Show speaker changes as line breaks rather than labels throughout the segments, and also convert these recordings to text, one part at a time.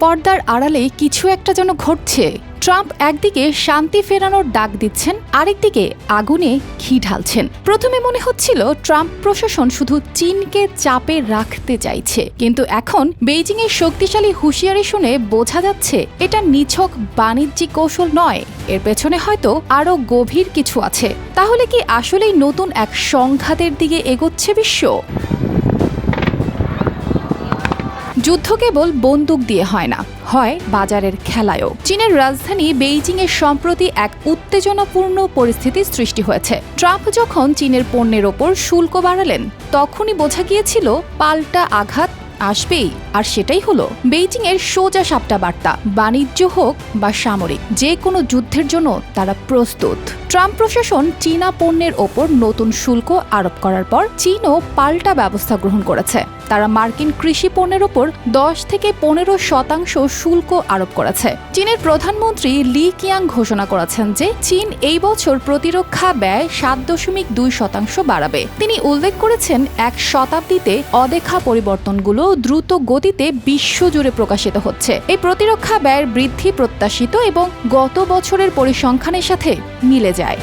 পর্দার আড়ালে কিছু একটা যেন ঘটছে। ট্রাম্প একদিকে শান্তি ফেরানোর ডাক দিচ্ছেন, আরেকদিকে আগুনে ঘি ঢালছেন। প্রথমে মনে হচ্ছিল ট্রাম্প প্রশাসন শুধু চীনকে চাপে রাখতে চাইছে। কিন্তু এখন বেইজিং এর শক্তিশালী হুঁশিয়ারি শুনে বোঝা যাচ্ছে এটা নিছক বাণিজ্যিক কৌশল নয়। এর পেছনে হয়তো আরও গভীর কিছু আছে। তাহলে কি আসলেই নতুন এক সংঘাতের দিকে এগোচ্ছে বিশ্ব? যুদ্ধ কেবল বন্দুক দিয়ে হয় না, হয় বাজারের খেলায়ও। চীনের রাজধানী বেইজিং এর সম্প্রতি এক উত্তেজনাপূর্ণ পরিস্থিতির সৃষ্টি হয়েছে। ট্রাম্প যখন চীনের পণ্যের ওপর শুল্ক বাড়ালেন, তখনই বোঝা গিয়েছিল পাল্টা আঘাত আসবেই। আর সেটাই হলো বেইজিং এর সোজা সাপটা বার্তা, বাণিজ্য হোক বা সামরিক, যে কোনো যুদ্ধের জন্য তারা প্রস্তুত। ট্রাম্প প্রশাসন চীনা পণ্যের ওপর নতুন শুল্ক আরোপ করার পর চীনও পাল্টা ব্যবস্থা গ্রহণ করেছে। তারা মার্কিন কৃষি পণ্যের ওপর দশ থেকে পনেরো শতাংশ শুল্ক আরোপ করেছে। চীনের প্রধানমন্ত্রী লি কিয়াং ঘোষণা করেছেন যে চীন এই বছর প্রতিরক্ষা ব্যয় সাত দশমিক দুই শতাংশ বাড়াবে। তিনি উল্লেখ করেছেন, এক শতাব্দীতে অদেখা পরিবর্তনগুলো দ্রুত গতিতে বিশ্বজুড়ে প্রকাশিত হচ্ছে। এই প্রতিরক্ষা ব্যয়ের বৃদ্ধি প্রত্যাশিত এবং গত বছরের পরিসংখ্যানের সাথে মিলে যায়।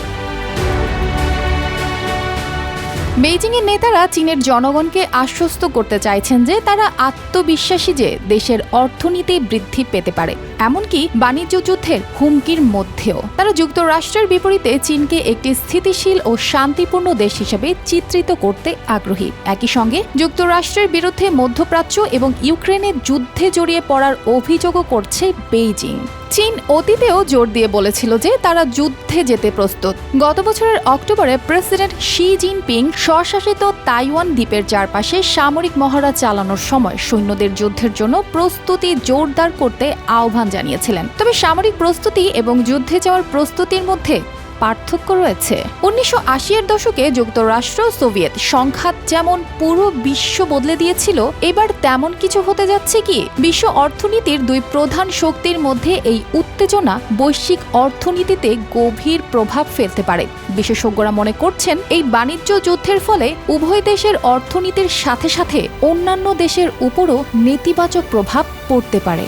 বেইজিংয়ের নেতারা চীনের জনগণকে আশ্বস্ত করতে চাইছেন যে তারা আত্মবিশ্বাসী যে দেশের অর্থনীতি বৃদ্ধি পেতে পারে। এমনকি বাণিজ্য যুদ্ধের হুমকির মধ্যেও। তারা যুক্তরাষ্ট্রের বিপরীতে চীনকে একটি স্থিতিশীল ও শান্তিপূর্ণ দেশ হিসেবে চিত্রিত করতে আগ্রহী। একই সঙ্গে যুক্তরাষ্ট্রের বিরুদ্ধে মধ্যপ্রাচ্য এবং ইউক্রেনের যুদ্ধে জড়িয়ে পড়ার অভিযোগও করছে বেইজিং। চীন অতীতেও জোর দিয়ে বলেছিল যে তারা যুদ্ধে যেতে প্রস্তুত। গত বছরের অক্টোবরে প্রেসিডেন্ট শি জিনপিং স্বশাসিত তাইওয়ান দ্বীপের চারপাশে সামরিক মহড়া চালানোর সময় সৈন্যদের যুদ্ধের জন্য প্রস্তুতি জোরদার করতে আহ্বান জানিয়েছিলেন। তবে সামরিক প্রস্তুতি এবং যুদ্ধে যাওয়ার প্রস্তুতির মধ্যে পার্থক্য রয়েছে। উনিশশো এর দশকে যুক্তরাষ্ট্র সোভিয়েত সংঘাত যেমন পুরো বিশ্ব বদলে দিয়েছিল, এবার তেমন কিছু হতে যাচ্ছে কি? বিশ্ব অর্থনীতির দুই প্রধান শক্তির মধ্যে এই উত্তেজনা বৈশ্বিক অর্থনীতিতে গভীর প্রভাব ফেলতে পারে। বিশেষজ্ঞরা মনে করছেন, এই বাণিজ্য যুদ্ধের ফলে উভয় দেশের অর্থনীতির সাথে সাথে অন্যান্য দেশের উপরও নেতিবাচক প্রভাব পড়তে পারে।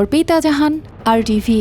অর্পিতা জাহান, আর টিভি